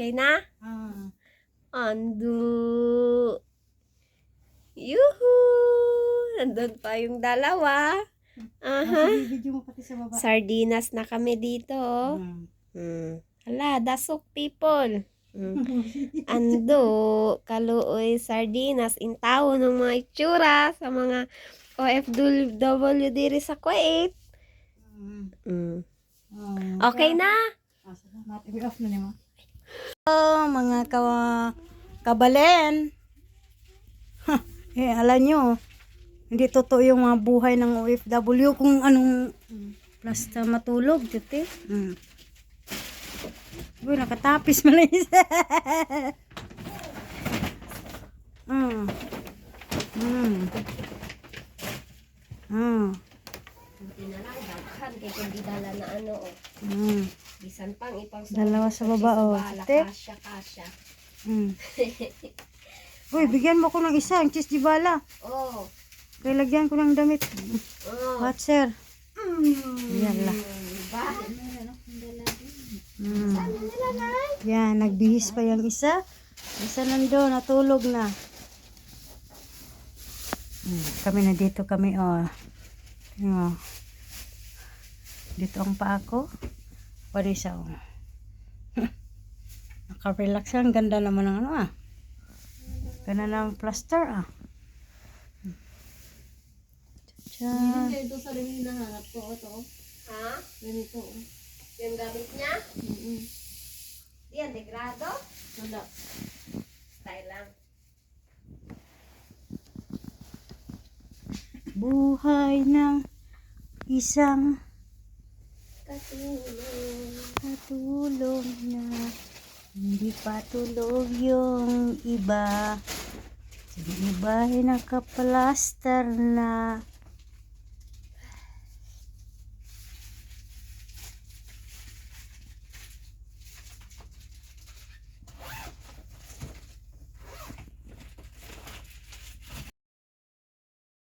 Okay na? Ah. Ando. Yuhu! Nandun pa yung dalawa. Aha. Video mo pati sa baba. Sardinas na kami dito. Hmm. Hmm. Hala, dasok people. Hmm. Ando, kaluoy sardinas, intawo ng mga itsura sa mga OFW diri sa Kuwait. Hmm. Hmm. Ah. Okay na? Ah, salamat. I-off na niya mo. Oh, mga ka kabalen. Ha, eh, alam nyo, hindi totoo yung mga buhay ng OFW kung anong basta matulog, titi. Hmm. Uy, nakatapis malis. hmm. Hmm. Hmm. Daghan kay kung di dala na ano, oh. Hmm. Bisan pang ipang Dalawa sa baba, oh. Bala, Te. kasya, kasya. Hmm. Uy, bigyan mo ko ng isa, ang cheese di bala. Oh. Kaya lagyan ko ng damit. Oh. What, sir? Yan la. Diba? Mm. Yan, nagbihis pa yung isa. Isa nandun, natulog na. Mm, kami na dito kami, oh. oh. Dito ang paa ko. Pwede siya, oh. Naka-relax yan. Ganda naman ng ano, ah. Ganda ng plaster, ah. Cha. Ito sa rin hinahanap ko. Ito. Ha? Ganito. Yung gamit niya? Mm-mm. Yan, degrado? Wala. Style lang. Buhay ng isang Katulong. Natulog na Hindi pa tulog yung iba Yung iba ay nakaplaster na